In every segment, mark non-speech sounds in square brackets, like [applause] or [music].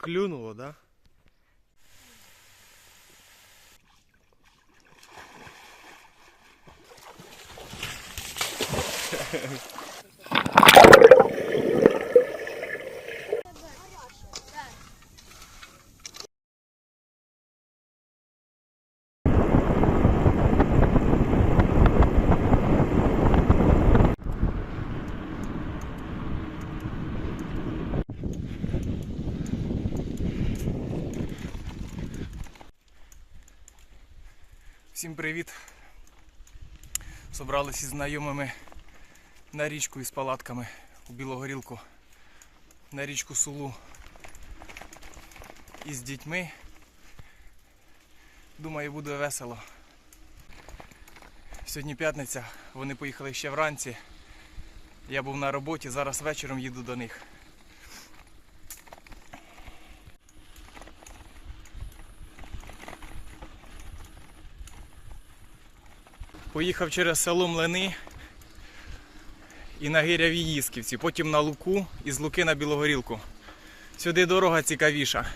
Клюнуло, да? [laughs] Всім привіт! Собралися із знайомими на річку із палатками у Білогорілку, на річку Сулу із дітьми. Думаю, буде весело. Сьогодні п'ятниця, вони поїхали ще вранці. Я був на роботі, зараз вечором їду до них. Поїхав через село Млини і на Гиряві Їсківці, потім на Луку і з Луки на Білогорілку. Сюди дорога цікавіша.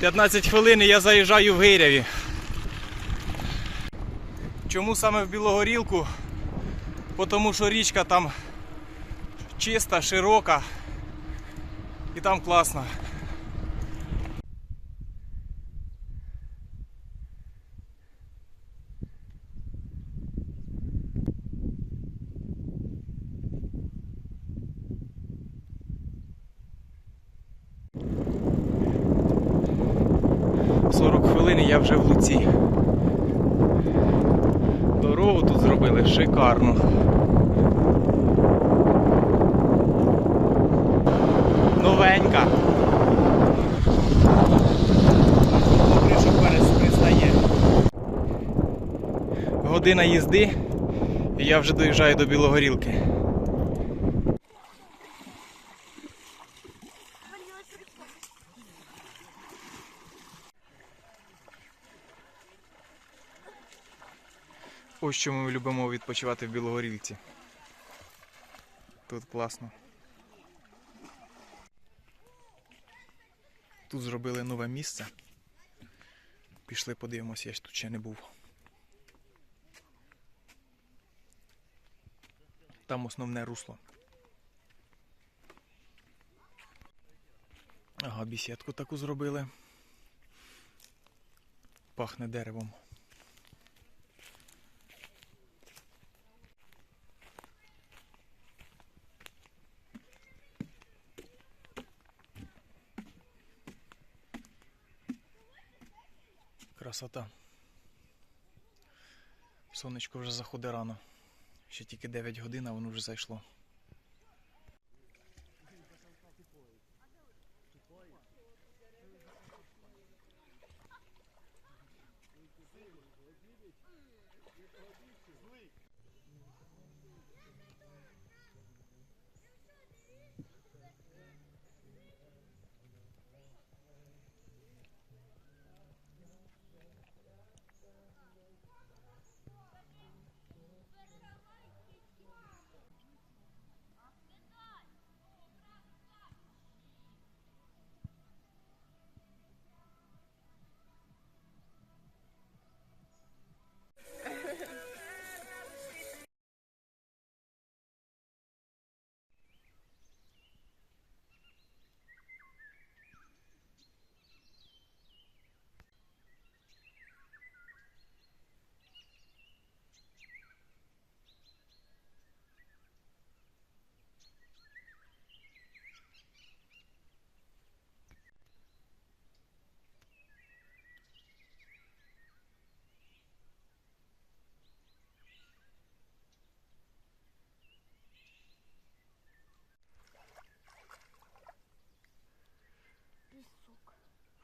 15 хвилин і я заїжджаю в Гиряві. Чому саме в Білогорілку? Тому що річка там чиста, широка і там класно. – 40 хвилин і я вже в Луці. Дорогу тут зробили шикарну. Новенька. Година їзди, і я вже доїжджаю до Білогорілки. Ось чому ми любимо відпочивати в Білогорілці. Тут класно. Тут зробили нове місце. Пішли подивимося, я ж тут ще не був. Там основне русло. Ага, бісідку таку зробили. Пахне деревом. Красота. Сонечко вже заходить рано. Ще тільки 9 годин, а воно вже зайшло. Пісок.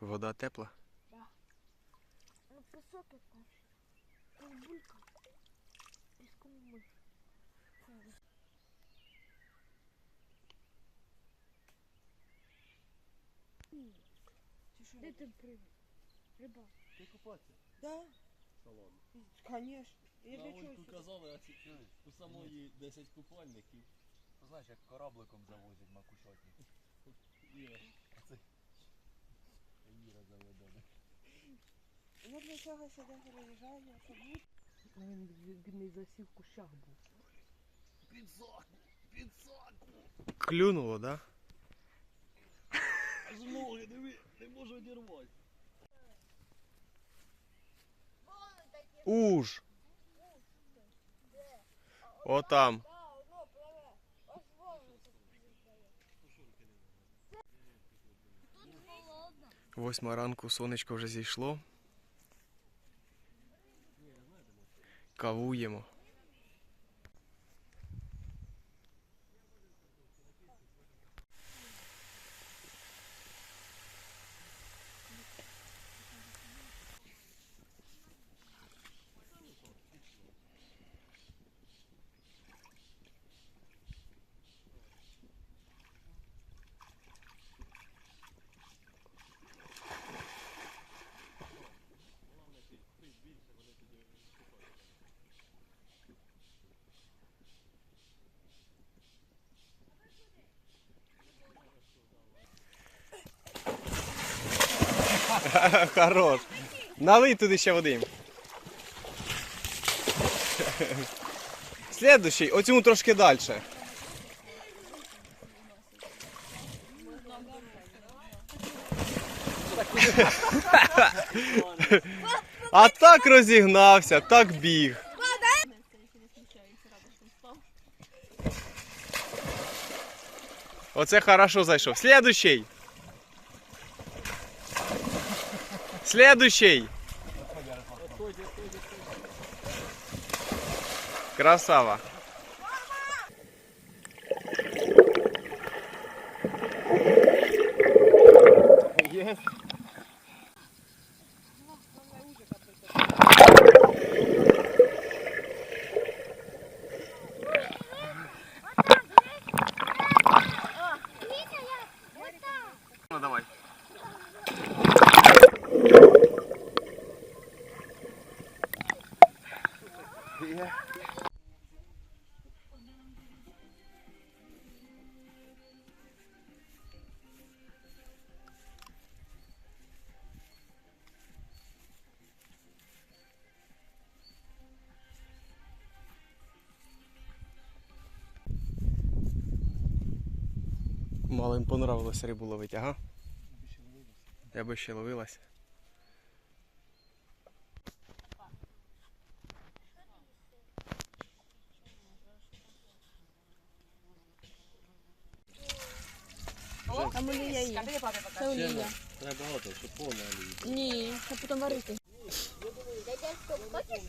Вода тепла. Ну, пісок перший. Там булька. Піском ми. Де ти привід? Рибак. Ти купатися? Да, Салон. конечно. Я На для чого Ольку казали, а ці у самої 10 купальників. знаєш, як корабликом завозять макушотні. Іра Ну для цього сюди переїжджаю, щоб бути. Він бідний засів в кущах був. Підсаку! Підсаку! Клюнуло, да? Аж ноги, диви, не можу одірвати. Уж. Отам. Восьма ранку сонечко вже зійшло. Кавуємо. [laughs] Хорош. Налий туди ще води. Слідущий, оцьому трошки далі. А так розігнався, так біг. Оце хорошо зайшов. Слідущий. Следующий. Красава. Ну Мало їм понравилось рибу ловити, ага. Я би ще ловилась. Там олія є. Це олія. Треба багато, щоб повна олії. Ні, це потім варити. Ей,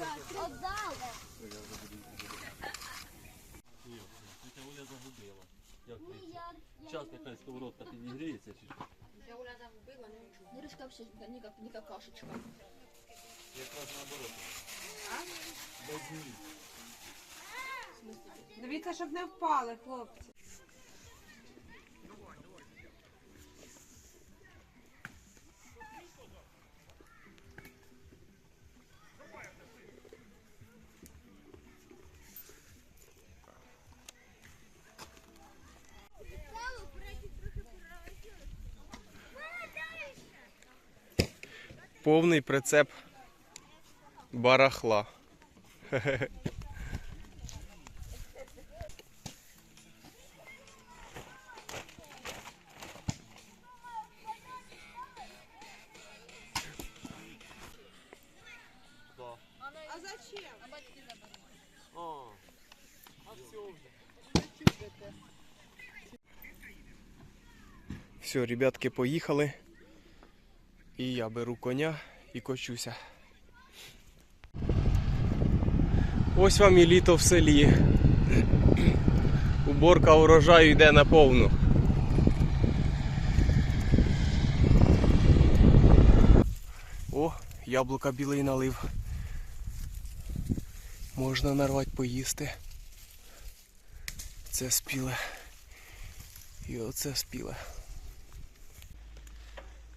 Отдав! Тетя Оля загубила. Як? Час нехай сковородка підігріється чи що? Не розкапся, ні, как, ні какашечка. Якраз наоборот. Без ніг. Дивіться, щоб не впали, хлопці. Повний прицеп барахла. А зачем? А, Все, ребятки поїхали. І я беру коня і кочуся. Ось вам і літо в селі. Уборка урожаю йде на повну. О, яблука білий налив. Можна нарвати поїсти. Це спіле. І оце спіле.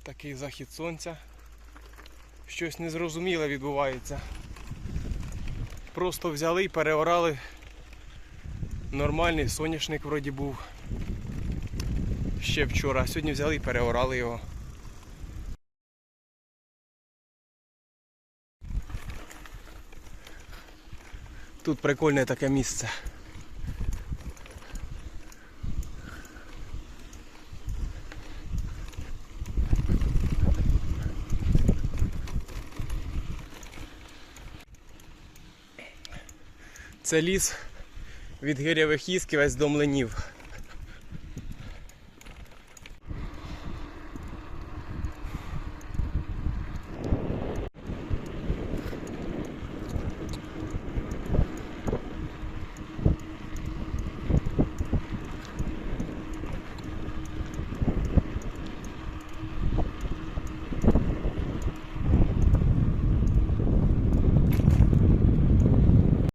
Такий захід сонця. Щось незрозуміле відбувається. Просто взяли і переорали. Нормальний соняшник вроді був. Ще вчора, а сьогодні взяли і переорали його. Тут прикольне таке місце. Це ліс від гирявих ісків весь до млинів.